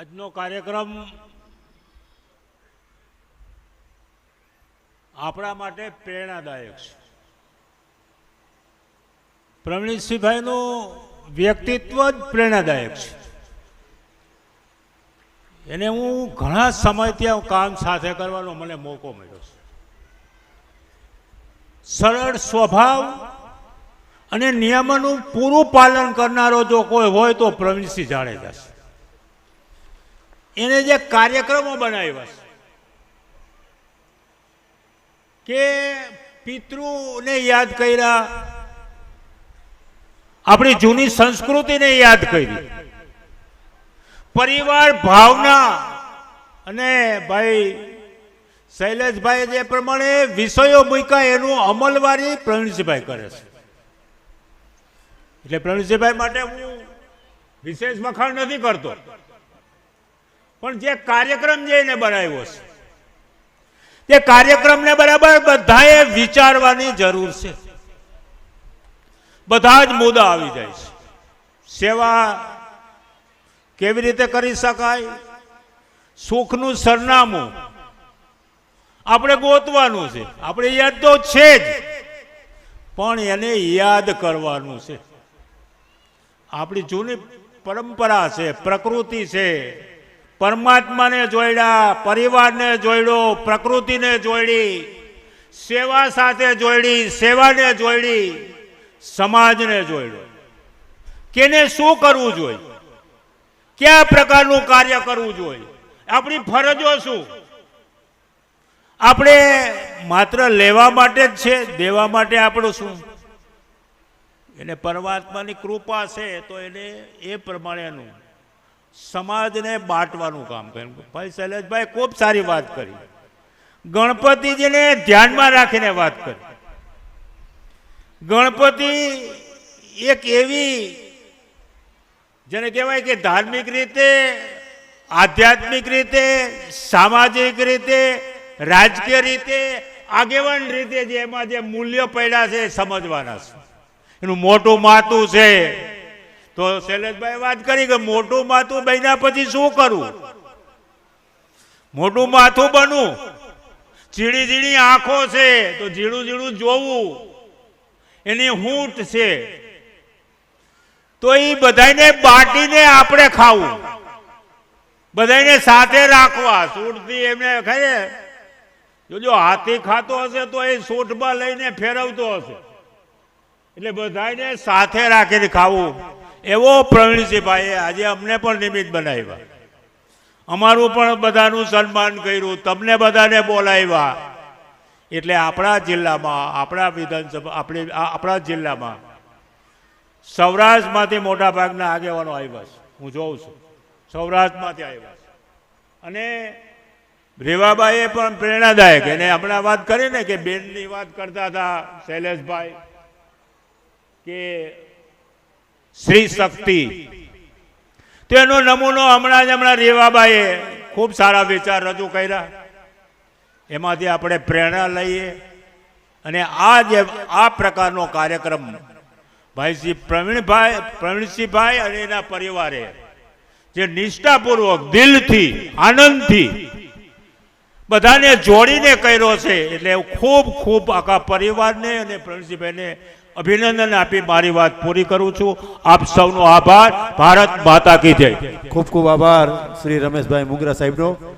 આજનો કાર્યક્રમ આપણા માટે પ્રેરણાદાયક છે. પ્રવીણસિંહભાઈનું વ્યક્તિત્વ જ પ્રેરણાદાયક છે. એને હું ઘણા સમયથી કામ સાથે કરવાનો મને મોકો મળ્યો છે. સરળ સ્વભાવ અને નિયમોનું પૂરું પાલન કરનારો જો કોઈ હોય તો પ્રવીણસિંહ જાડેજા છે. એને જે કાર્યક્રમો બનાવ્યા છે, કે પિતૃને યાદ કર્યા, આપણી જૂની સંસ્કૃતિને યાદ કરી, પરિવાર ભાવના અને ભાઈ શૈલેષભાઈ જે પ્રમાણે વિષયો મૂક્યા, એનું અમલવારી પ્રવીણસિંહભાઈ કરે છે. એટલે પ્રવીણસિંહભાઈ માટે હું વિશેષ વખાણ નથી કરતો. પણ જે કાર્યક્રમ જે એને બનાવ્યો છે, તે કાર્યક્રમને બરાબર બધાએ વિચારવાની જરૂર છે. બધા જ મુદ્દા આવી જાય છે. સેવા કેવી રીતે કરી શકાય? સુખનું સરનામું આપણે ગોતવાનું છે. આપણે યાદ તો છે જ, પણ એને યાદ કરવાનું છે. આપણી જૂની પરંપરા છે, પ્રકૃતિ છે. પરમાત્માને જોડ્યા, પરિવારને જોડ્યો, પ્રકૃતિને જોડી, સેવા સાથે જોડી, સેવાને જોડી, સમાજને જોડ્યો. કેને શું કરવું જોઈએ? કયા પ્રકારનું કાર્ય કરવું જોઈએ? આપણી ફરજો શું? આપણે માત્ર લેવા માટે જ છે, દેવા માટે આપણું શું? એને પરમાત્માની કૃપા છે, તો એને એ પ્રમાણેનું સમાજને બાંટવાનું કામ કર્યું. ભાઈ શૈલેષભાઈ ખૂબ સારી વાત કરી. ગણપતિજીને ધ્યાનમાં રાખીને વાત કરી. ગણપતિ એક એવી, જેને કહેવાય કે ધાર્મિક રીતે, આધ્યાત્મિક રીતે, સામાજિક રીતે, રાજકીય રીતે, આગેવાન રીતે જે એમાં જે મૂલ્યો પડ્યા છે એ સમજવાના છે. એનું મોટું માતું છે તો શૈલેષભાઈ વાત કરી કે મોટું માથું બન્યા પછી શું કરવું મોટું માથું બનવું ઝીણી ઝીણી આંખો છે તો ઝીણું ઝીણું જોવું. એની હૂંટ છે. તો એ બધાને બાટીને આપણે ખાવું. બધાને સાથે રાખવા. સૂટથી એમને ખાય જોજો, હાથી ખાતો હશે તો એ સૂટમાં લઈને ફેરવતો હશે. એટલે બધાને સાથે રાખીને ખાવું. એવો પ્રવીણસિંહભાઈએ આજે અમને પણ નિમિત્ત બનાવ્યા. અમારું પણ બધાનું સન્માન કર્યું, તમને બધાને બોલાવ્યા. એટલે આપણા જિલ્લામાં, આપણા વિધાનસભા, આપણી આપણા જિલ્લામાં સૌરાષ્ટ્રમાંથી મોટા ભાગના આગેવાનો આવ્યા છે. હું જોઉં છું. સૌરાષ્ટ્રમાંથી આવ્યા છે. અને રેવાબાઈએ પણ પ્રેરણાદાયક, એને હમણાં વાત કરી ને કે બેનની વાત કરતા હતા, શૈલેષભાઈ, કે શ્રી શક્તિ. તેનો નમૂનો હમણાં જ હમણાં રેવાબાઈએ ખૂબ સારા વિચાર રજૂ કર્યા. એમાંથી આપણે પ્રેરણા લઈએ અને આ જે આ પ્રકારનો કાર્યક્રમ ભાઈશ્રી પ્રવીણભાઈ, પ્રવીણસિંહભાઈ અને એના પરિવારે જે નિષ્ઠાપૂર્વક, દિલથી, આનંદથી બધાને જોડીને કર્યો છે, એટલે ખૂબ ખૂબ આખા પરિવારને અને પ્રવીણસિંહભાઈને અભિનંદન આપી મારી વાત પૂરી કરું છું. આપ સૌનો આભાર. ભારત માતા કી જય. ખૂબ ખૂબ આભાર શ્રી રમેશભાઈ મુંગરા સાહેબનો.